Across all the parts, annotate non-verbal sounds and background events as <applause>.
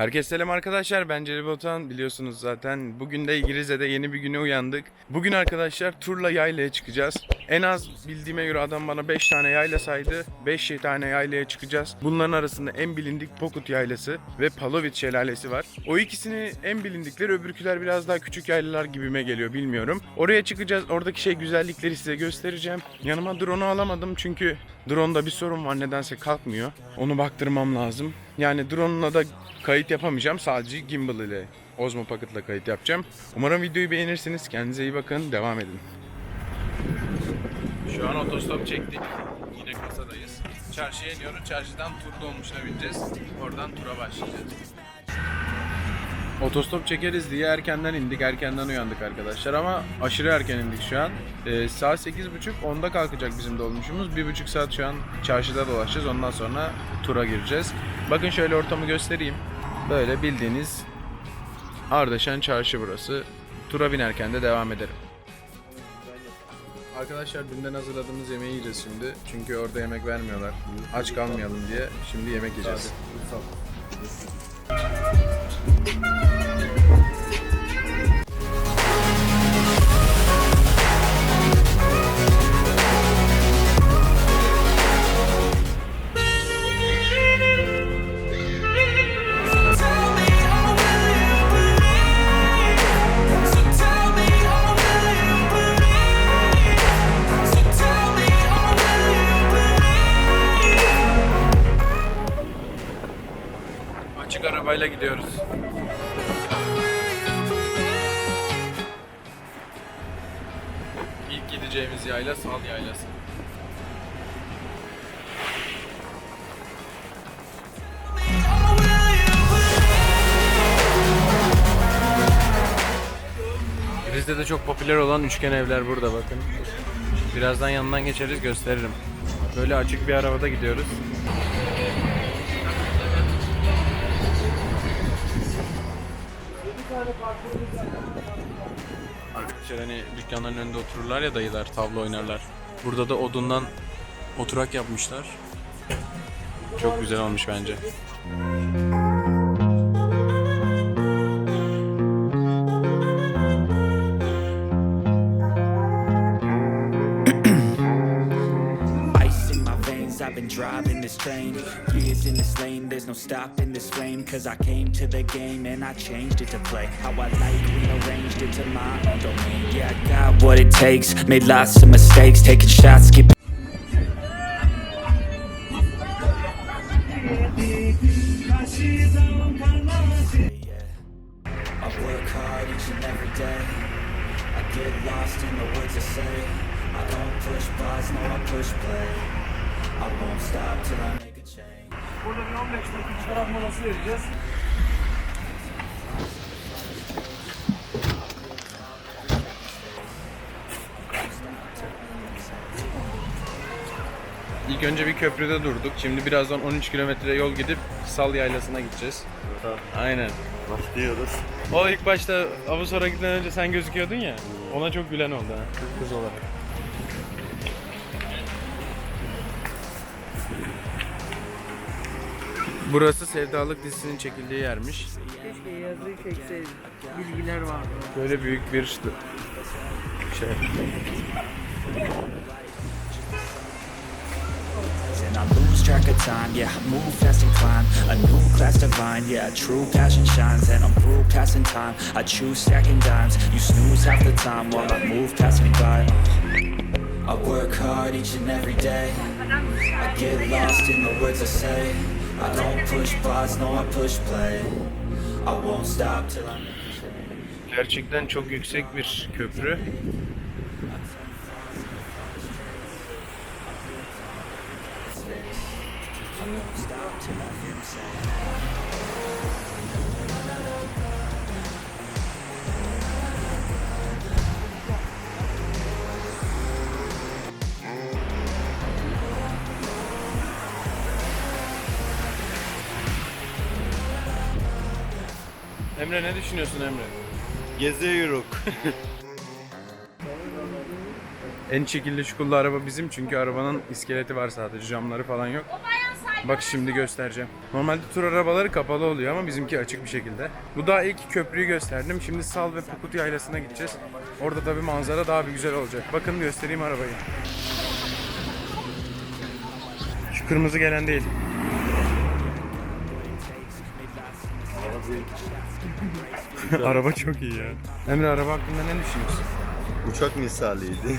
Herkese selam arkadaşlar ben Celil Botan biliyorsunuz zaten bugün de Rize'de yeni bir güne uyandık. Bugün arkadaşlar turla yaylaya çıkacağız. En az bildiğime göre adam bana 5 tane yayla saydı. 5 tane yaylaya çıkacağız. Bunların arasında en bilindik Pokut yaylası ve Palovit şelalesi var. O ikisini en bilindikleri öbürküler biraz daha küçük yaylalar gibime geliyor bilmiyorum. Oraya çıkacağız oradaki şey güzellikleri size göstereceğim. Yanıma drone'u alamadım çünkü drone'da bir sorun var nedense kalkmıyor. Onu baktırmam lazım. Yani drone'la da kayıt yapamayacağım. Sadece gimbal ile Osmo Pocket'la kayıt yapacağım. Umarım videoyu beğenirsiniz. Kendinize iyi bakın. Devam edin. Şu an otostop çektik. Yine kasadayız. Çarşıya iniyoruz. Çarşıdan tur dolmuşuna bineceğiz. Oradan tura başlayacağız. Otostop çekeriz diye erkenden indik, erkenden uyandık arkadaşlar ama aşırı erken indik şu an. Ee, saat 8.30, 10'da kalkacak bizim dolmuşumuz. 1,5 saat şu an çarşıda dolaşacağız. Ondan sonra tura gireceğiz. Bakın şöyle ortamı göstereyim. Böyle bildiğiniz Ardeşen çarşı burası. Tura binerken de devam ederim. Arkadaşlar dünden hazırladığımız yemeği yiyeceğiz şimdi. Çünkü orada yemek vermiyorlar. Aç kalmayalım diye. Şimdi yemek yiyeceğiz. Tell arabayla gidiyoruz. İlk gideceğimiz yayla Sal Yaylası. Rize'de çok popüler olan üçgen evler burada bakın. Birazdan yanından geçeriz gösteririm. Böyle açık bir arabada gidiyoruz. Arkadaşlar hani dükkanların önünde otururlar ya dayılar, tavla oynarlar. Burada da odundan oturak yapmışlar. Çok güzel olmuş bence. Ice driving this train. Years in this lane, there's no stopping this flame. Cause I came to the game and I changed it to play. How I like, rearranged it to my own domain. Yeah, I got what it takes, made lots of mistakes. Taking shots, skipping I work hard each and every day. I get lost in the words I say. I don't push pause, no I push play Burada bir 15 dakika şarap molası vereceğiz. İlk önce bir köprüde durduk. Şimdi birazdan 13 kilometre yol gidip Sal Yaylası'na gideceğiz. Aynen. Başlıyoruz. O ilk başta Avusar'a giden önce sen gözüküyordun ya. Ona çok gülen oldu ha. Kız olarak. Burası Sevdalık dizisinin çekildiği yermiş. Keşke yazıyı çekseydik. Bilgiler vardı. Böyle büyük bir işte şey. And I lose track of time, yeah, I move fast and climb A new class divine, yeah, true passion shines And I'm through passing time, I choose stacking dimes You snooze half the time while I move past me by I work hard each and every day I get lost in the words I say I don't push pause, no I push play I won't stop till I change Gerçekten çok yüksek bir köprü. Emre ne düşünüyorsun Emre? Geziyoruz. <laughs> En çekildi çukurlu araba bizim çünkü arabanın iskeleti var sadece camları falan yok. Bak şimdi göstereceğim. Normalde tur arabaları kapalı oluyor ama bizimki açık bir şekilde. Bu daha ilk köprüyü gösterdim. Şimdi Sal ve Pukut Yaylası'na gideceğiz. Orada tabii manzara daha bir güzel olacak. Bakın göstereyim arabayı. Şu kırmızı gelen değil. <laughs> Araba çok iyi ya. Emre araba hakkında ne düşünüyorsun? Uçak misaliydi. <laughs>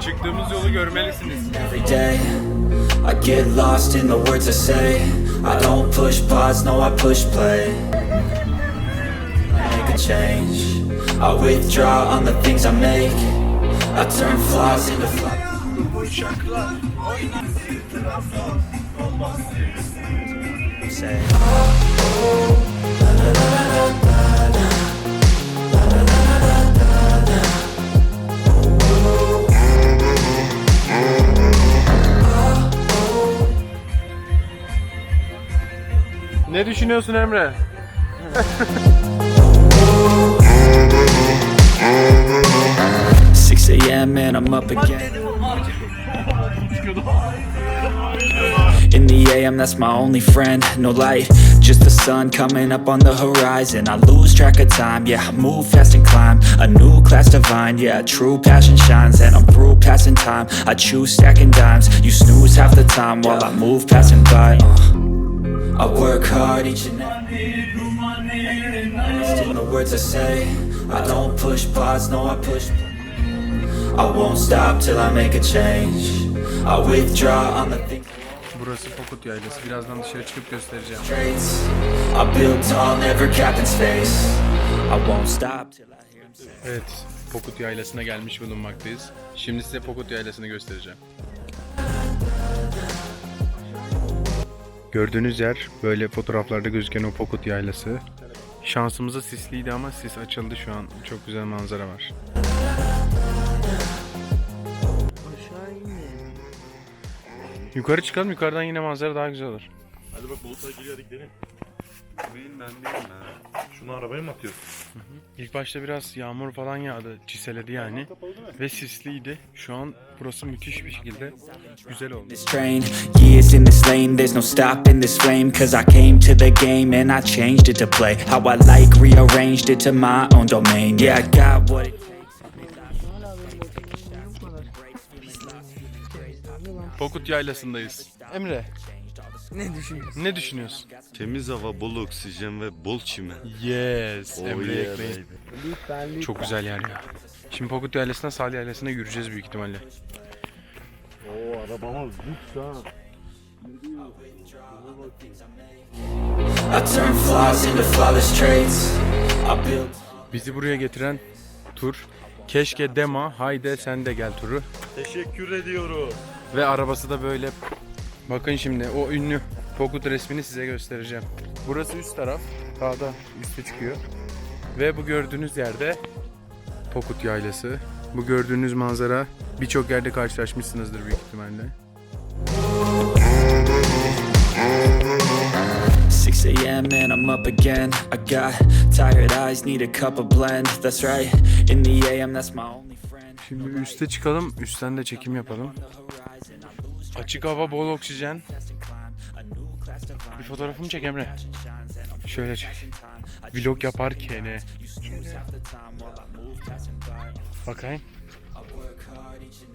Çıktığımız yolu görmelisiniz. I get lost in the words I say. I don't push pause, no, I push play. Make a change. I withdraw on the things I make. I turn flaws into flaws. Say. Ne düşünüyorsun Emre? 6 a.m. and I'm up again. AM, that's my only friend. No light, just the sun coming up on the horizon. I lose track of time, yeah, I move fast and climb. A new class divine, yeah, true passion shines. And I'm through passing time. I choose stacking dimes. You snooze half the time while I move passing by. Uh, I work hard each and every in the words I say. I don't push pause, no, I push I won't stop till I make a change. I withdraw on the things Burası Pokut Yaylası. Birazdan dışarı çıkıp göstereceğim. Evet, Pokut Yaylası'na gelmiş bulunmaktayız. Şimdi size Pokut Yaylası'nı göstereceğim. Gördüğünüz yer böyle fotoğraflarda gözüken o Pokut Yaylası. Şansımıza sisliydi ama sis açıldı şu an. Çok güzel manzara var. Yukarı çıkalım, yukarıdan yine manzara daha güzel olur. Hadi bak Bulut'a giriyor hadi gidelim. Benim ben değilim ha. Şunu arabaya mı atıyorsun? İlk başta biraz yağmur falan yağdı, çiseledi yani. Ve sisliydi. Şu an burası müthiş bir şekilde güzel oldu. This train, years in this lane, there's no stopping this flame. Cause I came to the game and I changed it to play. How I like, rearranged it to my own domain. Yeah, I got what it Pokut Yaylası'ndayız. Emre, Ne düşünüyorsun? ne düşünüyorsun? Temiz hava, bol oksijen ve bol çimen. Yes, Oh Emre yeah. Lütfen lütfen. Çok güzel yer ya. Şimdi Pokut Yaylası'na Salih Yaylası'na yürüyeceğiz büyük ihtimalle. Oo arabama lüks ha. Bizi buraya getiren tur Keşke Dema Hayde Sen de Gel turu. Teşekkür ediyorum. Ve arabası da böyle. Bakın şimdi o ünlü Pokut resmini size göstereceğim. Burası üst taraf. Dağda üste çıkıyor. Ve bu gördüğünüz yerde Pokut Yaylası. Bu gördüğünüz manzara birçok yerde karşılaşmışsınızdır büyük ihtimalle. 6 a.m. and I'm up again. I got tired eyes, need a cup of blend. That's right. In the AM, that's my only friend. Şimdi üste çıkalım, üstten de çekim yapalım. Açık hava, bol oksijen. Bir fotoğrafımı çek Emre. Şöyle çek. Vlog yaparken. Bakayım.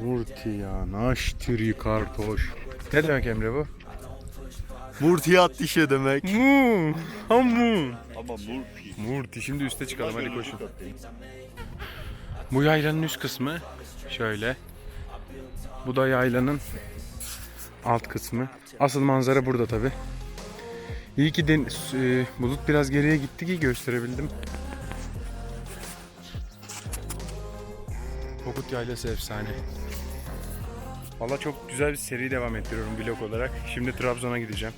Murtiya naştiri kartoş. Ne demek Emre bu? Murtiyat dişe demek. Mu, hamu. Ama Murti. Murti. Şimdi üste çıkalım hadi koşun. Bu yaylanın üst kısmı şöyle. Bu da yaylanın alt kısmı. Asıl manzara burada tabi. İyi ki den- e, bulut biraz geriye gitti ki gösterebildim. Pokut Yaylası efsane. Valla çok güzel bir seri devam ettiriyorum vlog olarak. Şimdi Trabzon'a gideceğim.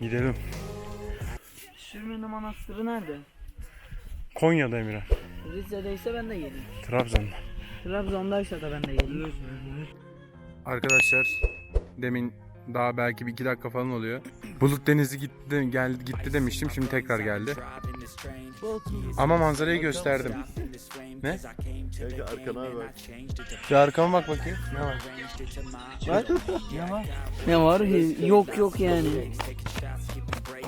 Gidelim. Sürmeni Manastırı nerede? Konya'da Emirhan. Rize'deyse ben de geleyim. Trabzon'da. Trabzon'daysa da ben de geleyim. Arkadaşlar demin daha belki bir iki dakika falan oluyor. Bulut Denizi gitti, geldi, gitti demiştim şimdi tekrar geldi. Ama manzarayı gösterdim. Ne? Kanka arkana bak. Şu arkama bak bakayım. Ne var? Ne var? Ne var? Yok yok yani.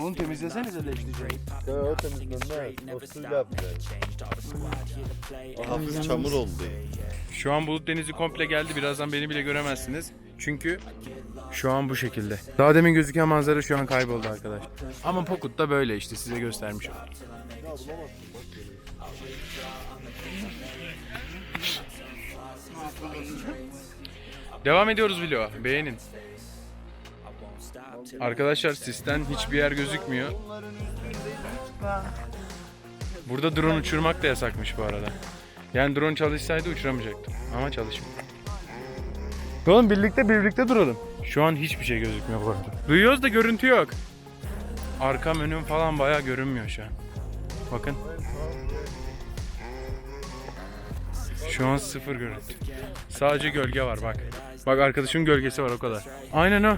Oğlum temizlesenize leşlice. Ya o temizlenmez. O suyla yapacağız. O hafif çamur oldu. Şu an bulut denizi komple geldi. Birazdan beni bile göremezsiniz. Çünkü şu an bu şekilde. Daha demin gözüken manzara şu an kayboldu arkadaş. Ama Pokut da böyle işte size göstermiş oldum. Devam ediyoruz vloga. Beğenin. Arkadaşlar sisten hiçbir yer gözükmüyor. Burada drone uçurmak da yasakmış bu arada. Yani drone çalışsaydı uçuramayacaktım. Ama çalışmıyor. Oğlum birlikte birlikte duralım. Şu an hiçbir şey gözükmüyor bu arada. Duyuyoruz da görüntü yok. Arkam önüm falan bayağı görünmüyor şu an. Bakın. Şu an sıfır görüntü. Sadece gölge var bak. Bak arkadaşın gölgesi var o kadar. Aynen o.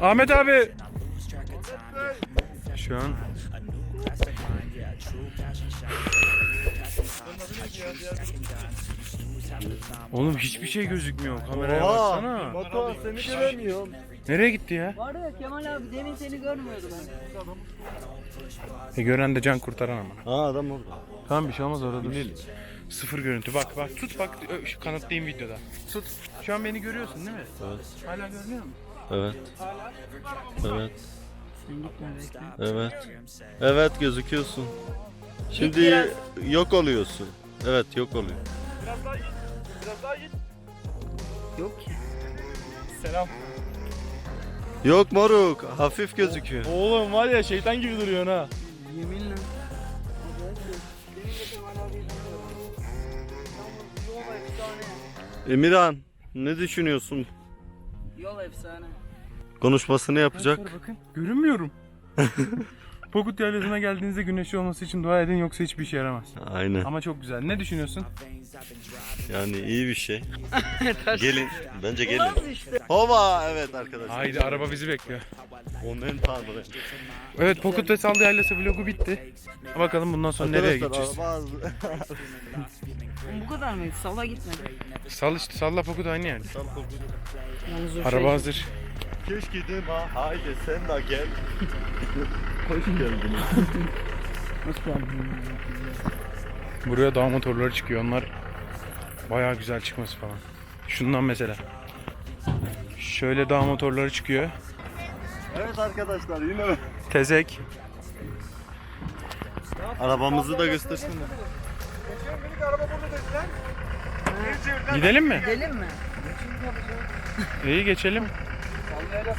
Ahmet abi. Şu an Oğlum hiçbir şey gözükmüyor. Kameraya baksana. Batuhan seni göremiyorum. Nereye gitti ya? Var ya Kemal abi demin seni görmüyordum ben. E gören de can kurtaran ama. Ha adam orada. Tamam bir şey olmaz orada dur. Sıfır görüntü. Bak bak tut bak Ö, şu kanıtlayayım videoda. Tut. Şu an beni görüyorsun değil mi? Evet. Hala görünüyor mu? Evet. Evet. Evet. Evet gözüküyorsun. Şimdi yok oluyorsun. Evet yok oluyor. Yok ki. Selam. Yok moruk. Hafif gözüküyor. Oğlum var ya şeytan gibi duruyorsun ha. Yeminle. Emirhan ne düşünüyorsun? Yol efsane. Konuşmasını yapacak. Bakın görünmüyorum. <laughs> Pokut Yaylası'na geldiğinizde güneşli olması için dua edin yoksa hiçbir işe yaramaz. Aynen. Ama çok güzel. Ne düşünüyorsun? Yani iyi bir şey. <laughs> gelin. Bence gelin. Hova evet arkadaşlar. Haydi araba bizi bekliyor. Onun en tanrı. Evet Pokut ve Sallı Yaylası vlogu bitti. Bakalım bundan sonra nereye gideceğiz? araba. <laughs> Bu kadar mıydı? Sala gitmedi. Sal işte Salla Pokut aynı yerde. Yalnız o Araba şey- hazır. Keşke değil ha. Haydi sen de gel. <laughs> Hoş geldin. Nasıl geldin? Buraya dağ motorları çıkıyor. Onlar bayağı güzel çıkması falan. Şundan mesela. Şöyle dağ motorları çıkıyor. Evet arkadaşlar yine Tezek. arabamızı da göstersin. Gidelim mi? Gidelim mi? İyi geçelim.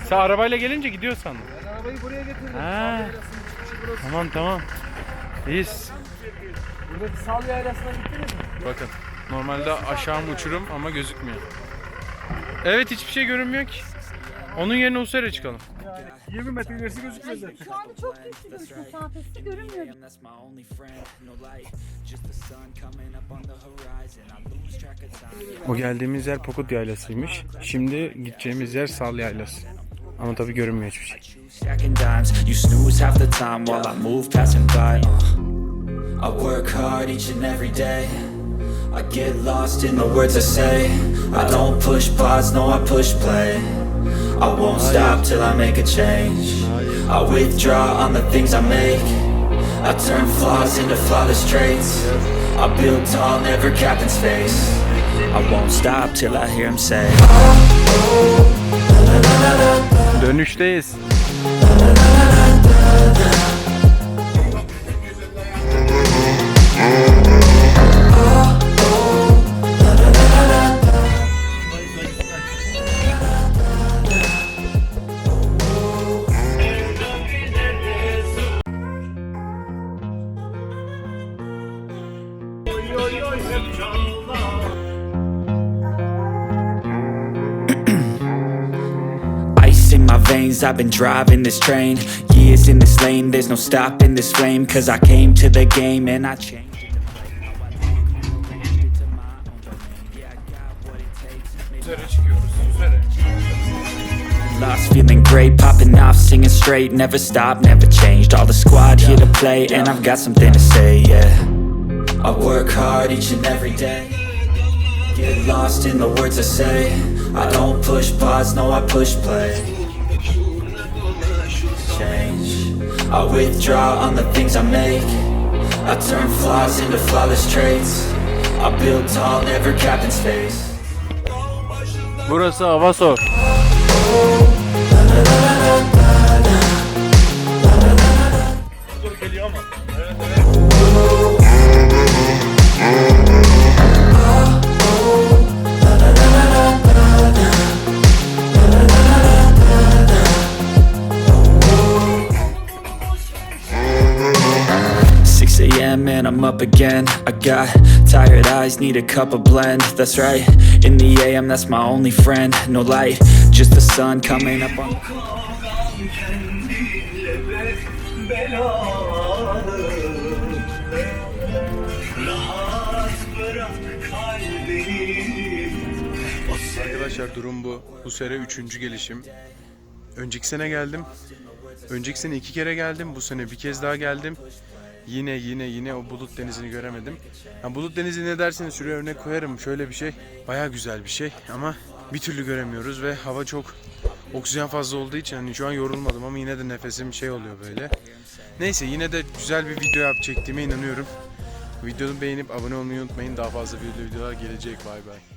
Sen arabayla gelince gidiyor sandım. Ben arabayı buraya getirdim. Ha. Tamam tamam. İyiyiz. Burada sal yaylasına gittiniz mi? Bakın. Normalde aşağım uçurum ama gözükmüyor. Evet hiçbir şey görünmüyor ki. Onun yerine Usera çıkalım. 20 metre ilerisi gözükmüyor zaten. Şu anda çok düştü görüş mesafesi görünmüyor. That's my only friend, no light, just the sun coming up on the horizon. I lose track of time. O geldiğimiz yer Pokut Yaylası'ymış. Şimdi gideceğimiz yer Sal Yaylası. Ama tabii görünmüyor hiçbir şey. I. Uh. I work hard each and every day. I get lost in the words I say. I don't push pause, no, I push play. I won't stop till I make a change. I withdraw on the things I make. I turn flaws into flawless traits. I build tall, never capped in space. I won't stop till I hear him say. Dönüşteyiz. <clears throat> Ice in my veins, I've been driving this train Years in this lane, there's no stopping this flame Cause I came to the game and I changed. Lost, feeling great, popping off, singing straight, never stopped, never changed. All the squad here to play, and I've got something to say, yeah. I work hard each and every day. Get lost in the words I say. I don't push pause, no, I push play. Change. I withdraw on the things I make. I turn flaws into flawless traits. I build tall, never capped in. Burası Avasor. Up again. I got tired eyes, need a cup of blend. That's right. In the a.m., that's my only friend. No light, just the sun coming up on. Arkadaşlar durum bu. Bu sene üçüncü gelişim. Önceki sene geldim. Önceki sene iki kere geldim. Bu sene bir kez daha geldim. Yine yine yine o bulut denizini göremedim. Ha, bulut denizi ne derseniz şuraya örnek koyarım. Şöyle bir şey. Baya güzel bir şey ama bir türlü göremiyoruz ve hava çok oksijen fazla olduğu için hani şu an yorulmadım ama yine de nefesim şey oluyor böyle. Neyse yine de güzel bir video yap çektiğime inanıyorum. Videomu beğenip abone olmayı unutmayın. Daha fazla video videolar gelecek. Bay bay.